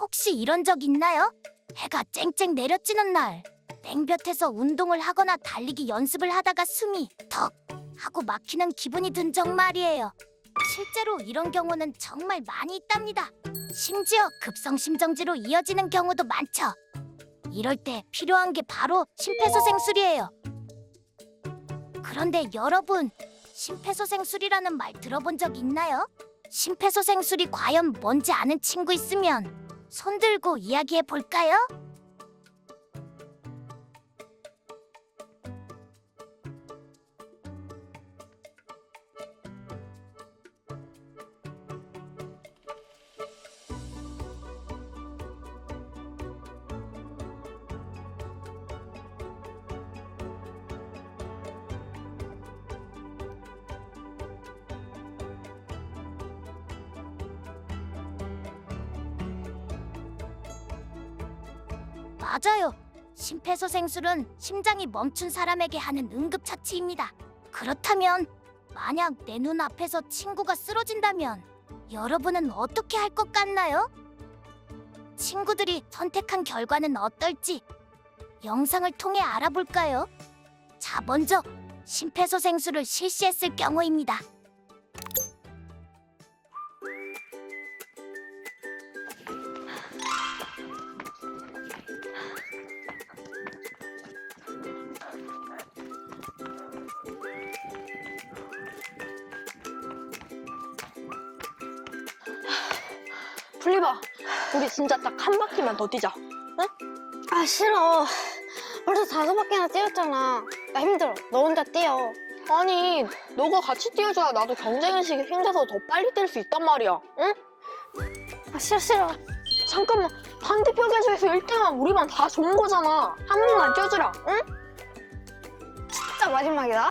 혹시 이런 적 있나요? 해가 쨍쨍 내려지는 날 땡볕에서 운동을 하거나 달리기 연습을 하다가 숨이 턱 하고 막히는 기분이 든 적 말이에요. 실제로 이런 경우는 정말 많이 있답니다. 심지어 급성 심정지로 이어지는 경우도 많죠. 이럴 때 필요한 게 바로 심폐소생술이에요. 그런데 여러분, 심폐소생술이라는 말 들어본 적 있나요? 심폐소생술이 과연 뭔지 아는 친구 있으면 손 들고 이야기해 볼까요? 맞아요. 심폐소생술은 심장이 멈춘 사람에게 하는 응급처치입니다. 그렇다면 만약 내 눈앞에서 친구가 쓰러진다면 여러분은 어떻게 할 것 같나요? 친구들이 선택한 결과는 어떨지 영상을 통해 알아볼까요? 자, 먼저 심폐소생술을 실시했을 경우입니다. 풀리봐. 우리 진짜 딱 한 바퀴만 더 뛰자. 아 싫어 벌써 다섯 바퀴나 뛰었잖아 나 힘들어 너 혼자 뛰어 아니, 너가 같이 뛰어줘야 나도 경쟁의식이 생겨서 더 빨리 뛸 수 있단 말이야. 응? 아 싫어 싫어 잠깐만. 반대편 계수에서 1등한 우리만 다 좋은 거잖아. 한 번만 뛰어주라. 응? 진짜 마지막이다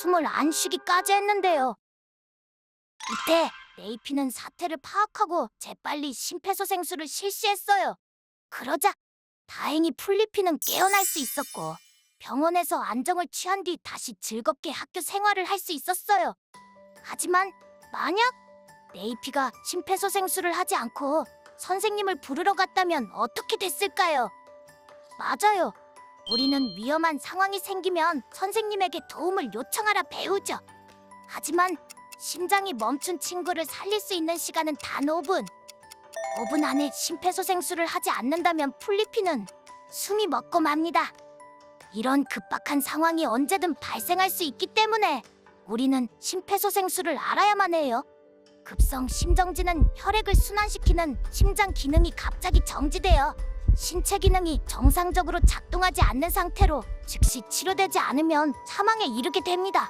숨을 안 쉬기까지 했는데요. 이때 네이피는 사태를 파악하고 재빨리 심폐소생술을 실시했어요. 그러자 다행히 풀리피는 깨어날 수 있었고 병원에서 안정을 취한 뒤 다시 즐겁게 학교 생활을 할 수 있었어요. 하지만 만약 네이피가 심폐소생술을 하지 않고 선생님을 부르러 갔다면 어떻게 됐을까요? 맞아요. 우리는 위험한 상황이 생기면 선생님에게 도움을 요청하라 배우죠. 하지만 심장이 멈춘 친구를 살릴 수 있는 시간은 단 5분. 5분 안에 심폐소생술을 하지 않는다면 풀리피는 숨이 먹고 맙니다. 이런 급박한 상황이 언제든 발생할 수 있기 때문에 우리는 심폐소생술을 알아야만 해요. 급성 심정지는 혈액을 순환시키는 심장 기능이 갑자기 정지되어 신체 기능이 정상적으로 작동하지 않는 상태로 즉시 치료되지 않으면 사망에 이르게 됩니다.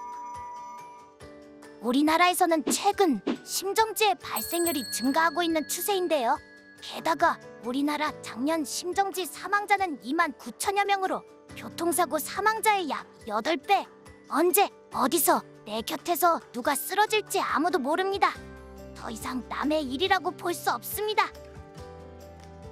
우리나라에서는 최근 심정지의 발생률이 증가하고 있는 추세인데요. 게다가 우리나라 작년 심정지 사망자는 2만 9천여 명으로 교통사고 사망자의 약 8배. 언제 어디서 내 곁에서 누가 쓰러질지 아무도 모릅니다. 더 이상 남의 일이라고 볼 수 없습니다.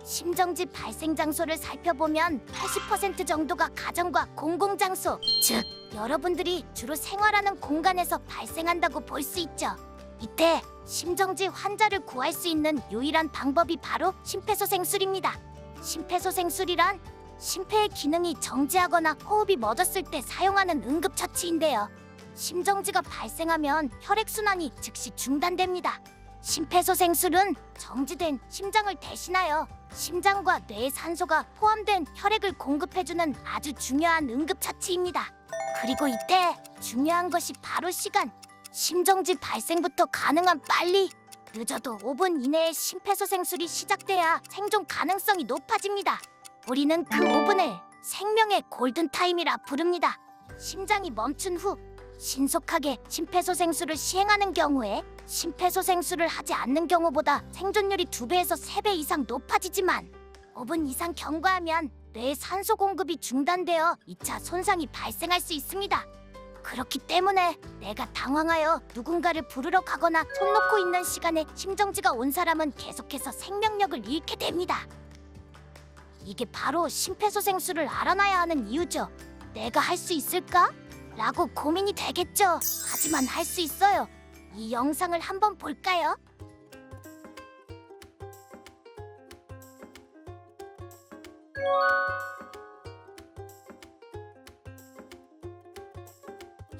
심정지 발생 장소를 살펴보면 80% 정도가 가정과 공공 장소, 즉 여러분들이 주로 생활하는 공간에서 발생한다고 볼 수 있죠. 이때 심정지 환자를 구할 수 있는 유일한 방법이 바로 심폐소생술입니다. 심폐소생술이란 심폐의 기능이 정지하거나 호흡이 멎었을 때 사용하는 응급처치인데요. 심정지가 발생하면 혈액순환이 즉시 중단됩니다. 심폐소생술은 정지된 심장을 대신하여 심장과 뇌에 산소가 포함된 혈액을 공급해주는 아주 중요한 응급처치입니다. 그리고 이때 중요한 것이 바로 시간. 심정지 발생부터 가능한 빨리 늦어도 5분 이내에 심폐소생술이 시작돼야 생존 가능성이 높아집니다. 우리는 그 5분을 생명의 골든타임이라 부릅니다. 심장이 멈춘 후 신속하게 심폐소생술을 시행하는 경우에 심폐소생술을 하지 않는 경우보다 생존율이 2배에서 3배 이상 높아지지만 5분 이상 경과하면 뇌의 산소 공급이 중단되어 2차 손상이 발생할 수 있습니다. 그렇기 때문에 내가 당황하여 누군가를 부르러 가거나 손 놓고 있는 시간에 심정지가 온 사람은 계속해서 생명력을 잃게 됩니다. 이게 바로 심폐소생술을 알아놔야 하는 이유죠. 내가 할 수 있을까? 라고 고민이 되겠죠. 하지만 할 수 있어요. 이 영상을 한번 볼까요?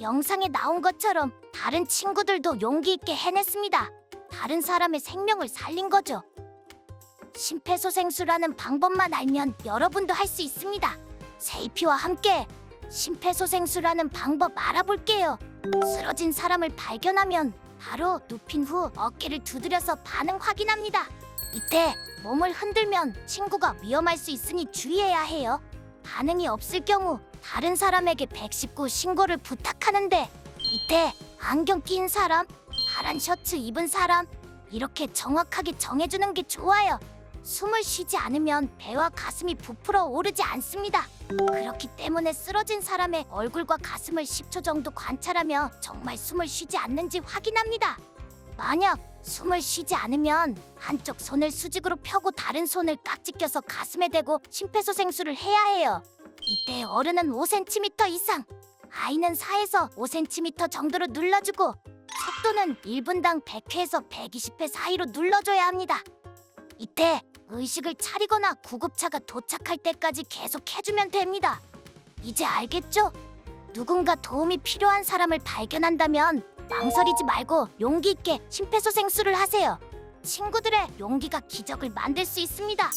영상에 나온 것처럼 다른 친구들도 용기 있게 해냈습니다. 다른 사람의 생명을 살린 거죠. 심폐소생술하는 방법만 알면 여러분도 할 수 있습니다. 세이피와 함께 심폐소생술하는 방법 알아볼게요. 쓰러진 사람을 발견하면 바로 눕힌 후 어깨를 두드려서 반응 확인합니다. 이때 몸을 흔들면 친구가 위험할 수 있으니 주의해야 해요. 반응이 없을 경우 다른 사람에게 119 신고를 부탁하는데 이때 안경 낀 사람, 파란 셔츠 입은 사람 이렇게 정확하게 정해주는 게 좋아요. 숨을 쉬지 않으면 배와 가슴이 부풀어 오르지 않습니다. 그렇기 때문에 쓰러진 사람의 얼굴과 가슴을 10초 정도 관찰하며 정말 숨을 쉬지 않는지 확인합니다. 만약 숨을 쉬지 않으면 한쪽 손을 수직으로 펴고 다른 손을 깍지 껴서 가슴에 대고 심폐소생술을 해야 해요. 이때 어른은 5cm 이상, 아이는 4에서 5cm 정도로 눌러주고 속도는 1분당 100회에서 120회 사이로 눌러줘야 합니다. 이때 의식을 차리거나 구급차가 도착할 때까지 계속 해주면 됩니다. 이제 알겠죠? 누군가 도움이 필요한 사람을 발견한다면 망설이지 말고 용기 있게 심폐소생술을 하세요. 친구들의 용기가 기적을 만들 수 있습니다.